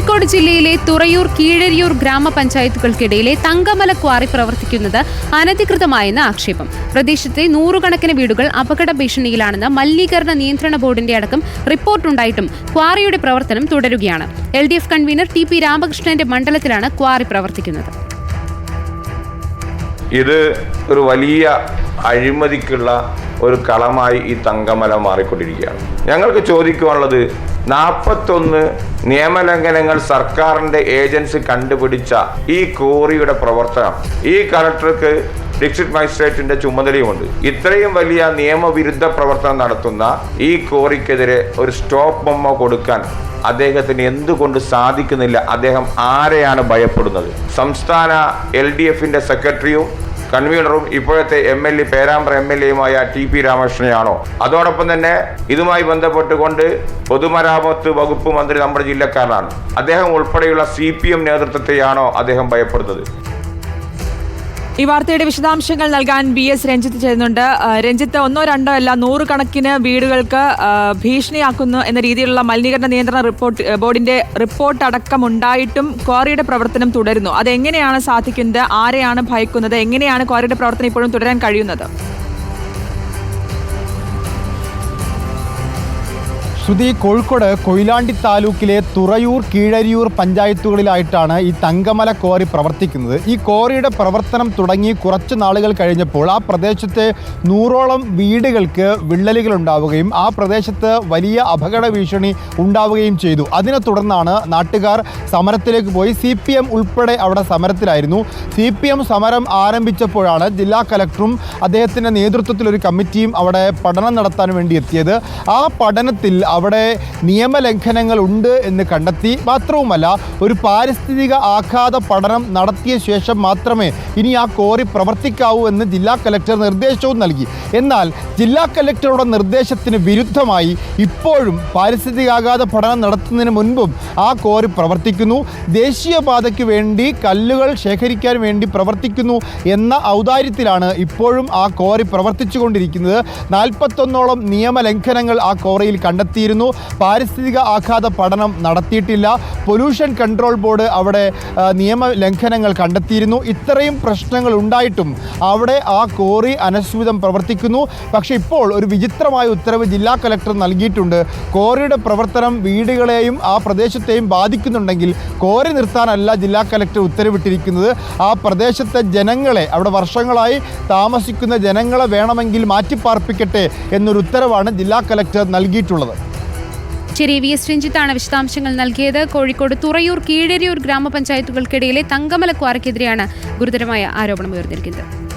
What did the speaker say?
കോഴിക്കോട് ജില്ലയിലെ തുറയൂർ കീഴരിയൂർ ഗ്രാമപഞ്ചായത്തുകൾക്കിടയിലെ തങ്കമല ക്വാറി പ്രവർത്തിക്കുന്നത് അനധികൃതമായെന്ന് ആക്ഷേപം. പ്രദേശത്തെ നൂറുകണക്കിന് വീടുകൾ അപകട ഭീഷണിയിലാണെന്ന് മലിനീകരണ നിയന്ത്രണ ബോർഡിന്റെ അടക്കം റിപ്പോർട്ടുണ്ടായിട്ടും ക്വാറിയുടെ പ്രവർത്തനം തുടരുകയാണ്. L D F convener T P രാമകൃഷ്ണന്റെ മണ്ഡലത്തിലാണ് ക്വാറി പ്രവർത്തിക്കുന്നത്. ഇത് ഒരു വലിയ അഴിമതിക്കുള്ള ഒരു കളമായി ഈ തങ്കമല മാറിക്കൊണ്ടിരിക്കുകയാണ്. ഞങ്ങൾക്ക് ചോദിക്കുവാനുള്ളത് നാൽപ്പത്തൊന്ന് നിയമലംഘനങ്ങൾ സർക്കാരിന്റെ ഏജൻസി കണ്ടുപിടിച്ച ഈ കോറിയുടെ പ്രവർത്തനം ഈ കളക്ടർക്ക് ഡിസ്ട്രിക്ട് മജിസ്ട്രേറ്റിന്റെ ചുമതലയുമുണ്ട്. ഇത്രയും വലിയ നിയമവിരുദ്ധ പ്രവർത്തനം നടത്തുന്ന ഈ കോറിക്കെതിരെ ഒരു സ്റ്റോപ്പ് ബൊമ്മ കൊടുക്കാൻ അദ്ദേഹത്തിന് എന്തുകൊണ്ട് സാധിക്കുന്നില്ല? അദ്ദേഹം ആരെയാണ് ഭയപ്പെടുന്നത്? സംസ്ഥാന എൽ ഡി എഫിന്റെ സെക്രട്ടറിയും കൺവീനറും ഇപ്പോഴത്തെ M L A Perambra M L എയുമായ T P രാമകൃഷ്ണനെയാണോ? അതോടൊപ്പം തന്നെ ഇതുമായി ബന്ധപ്പെട്ടുകൊണ്ട് പൊതുമരാമത്ത് വകുപ്പ് മന്ത്രി നമ്മുടെ ജില്ലക്കാരനാണ്. അദ്ദേഹം ഉൾപ്പെടെയുള്ള സി പി എം നേതൃത്വത്തെയാണോ അദ്ദേഹം ഭയപ്പെടുന്നത്? ഈ വാർത്തയുടെ വിശദാംശങ്ങൾ നൽകാൻ ബി എസ് രഞ്ജിത്ത് ചെയ്യുന്നുണ്ട് രഞ്ജിത്ത് ഒന്നോ രണ്ടോ അല്ല നൂറുകണക്കിന് വീടുകൾക്ക് ഭീഷണിയാക്കുന്നു എന്ന രീതിയിലുള്ള മലിനീകരണ നിയന്ത്രണ റിപ്പോർട്ട് ബോർഡിന്റെ റിപ്പോർട്ട് അടക്കം ഉണ്ടായിട്ടും ക്വാറിയുടെ പ്രവർത്തനം തുടരുന്നു. അതെങ്ങനെയാണ് സാധിക്കുന്നത്? ആരെയാണ് ഭയക്കുന്നത്? എങ്ങനെയാണ് ക്വാറിയുടെ പ്രവർത്തനം ഇപ്പോഴും തുടരാൻ കഴിയുന്നത്? ശ്രുതി കോഴിക്കോട് കൊയിലാണ്ടി താലൂക്കിലെ തുറയൂർ കീഴരിയൂർ പഞ്ചായത്തുകളിലായിട്ടാണ് ഈ തങ്കമല കോറി പ്രവർത്തിക്കുന്നത്. ഈ കോറിയുടെ പ്രവർത്തനം തുടങ്ങി കുറച്ച് നാളുകൾ കഴിഞ്ഞപ്പോൾ ആ പ്രദേശത്തെ നൂറോളം വീടുകൾക്ക് വിള്ളലുകൾ ഉണ്ടാവുകയും ആ പ്രദേശത്ത് വലിയ അപകട ഭീഷണി ഉണ്ടാവുകയും ചെയ്തു. അതിനെ തുടർന്നാണ് നാട്ടുകാർ സമരത്തിലേക്ക് പോയി. സി പി എം ഉൾപ്പെടെ അവിടെ സമരത്തിലായിരുന്നു. സി പി എം സമരം ആരംഭിച്ചപ്പോഴാണ് ജില്ലാ കലക്ടറും അദ്ദേഹത്തിന്റെ നേതൃത്വത്തിൽ ഒരു കമ്മിറ്റിയും അവിടെ പഠനം നടത്താൻ വേണ്ടി എത്തിയത്. ആ പഠനത്തിൽ അവിടെ നിയമലംഘനങ്ങൾ ഉണ്ട് എന്ന് കണ്ടെത്തി. മാത്രവുമല്ല ഒരു പാരിസ്ഥിതിക ആഘാത പഠനം നടത്തിയ ശേഷം മാത്രമേ ഇനി ആ കോറി പ്രവർത്തിക്കാവൂ എന്ന് ജില്ലാ കലക്ടർ നിർദ്ദേശവും നൽകി. എന്നാൽ ജില്ലാ കലക്ടറുടെ നിർദ്ദേശത്തിന് വിരുദ്ധമായി ഇപ്പോഴും പാരിസ്ഥിതിക ആഘാത പഠനം നടത്തുന്നതിന് മുൻപും ആ കോറി പ്രവർത്തിക്കുന്നു. ദേശീയപാതയ്ക്ക് വേണ്ടി കല്ലുകൾ ശേഖരിക്കാൻ വേണ്ടി പ്രവർത്തിക്കുന്നു എന്ന ഔദാര്യത്തിലാണ് ഇപ്പോഴും ആ കോറി പ്രവർത്തിച്ചുകൊണ്ടിരിക്കുന്നത്. നാൽപ്പത്തൊന്നോളം നിയമലംഘനങ്ങൾ ആ കോറിയിൽ കണ്ടെത്തിയിരുന്നു. പാരിസ്ഥിതിക ആഘാത പഠനം നടത്തിയിട്ടില്ല. പൊല്യൂഷൻ കൺട്രോൾ ബോർഡ് അവിടെ നിയമ ലംഘനങ്ങൾ കണ്ടെത്തിയിരുന്നു. ഇത്രയും പ്രശ്നങ്ങൾ ഉണ്ടായിട്ടും അവിടെ ആ കോറി അനശ്വിതം പ്രവർത്തിക്കുന്നു. പക്ഷേ ഇപ്പോൾ ഒരു വിചിത്രമായ ഉത്തരവ് ജില്ലാ കലക്ടർ നൽകിയിട്ടുണ്ട്. കോറിയുടെ പ്രവർത്തനം വീടുകളെയും ആ പ്രദേശത്തെയും ബാധിക്കുന്നുണ്ടെങ്കിൽ കോറി നിർത്താനല്ല ജില്ലാ കലക്ടർ ഉത്തരവിട്ടിരിക്കുന്നത്. ആ പ്രദേശത്തെ ജനങ്ങളെ അവിടെ വർഷങ്ങളായി താമസിക്കുന്ന ജനങ്ങളെ വേണമെങ്കിൽ മാറ്റിപ്പാർപ്പിക്കട്ടെ എന്നൊരു ഉത്തരവാണ് ജില്ലാ കലക്ടർ നൽകിയിട്ടുള്ളത്. ശരി വി എസ് രഞ്ജിത്താണ് വിശദാംശങ്ങൾ നൽകിയത്. കോഴിക്കോട് തുറയൂർ കീഴരിയൂർ ഗ്രാമപഞ്ചായത്തുകൾക്കിടയിലെ തങ്കമല ക്വാറയ്ക്കെതിരെയാണ് ഗുരുതരമായ ആരോപണം ഉയർന്നിരിക്കുന്നത്.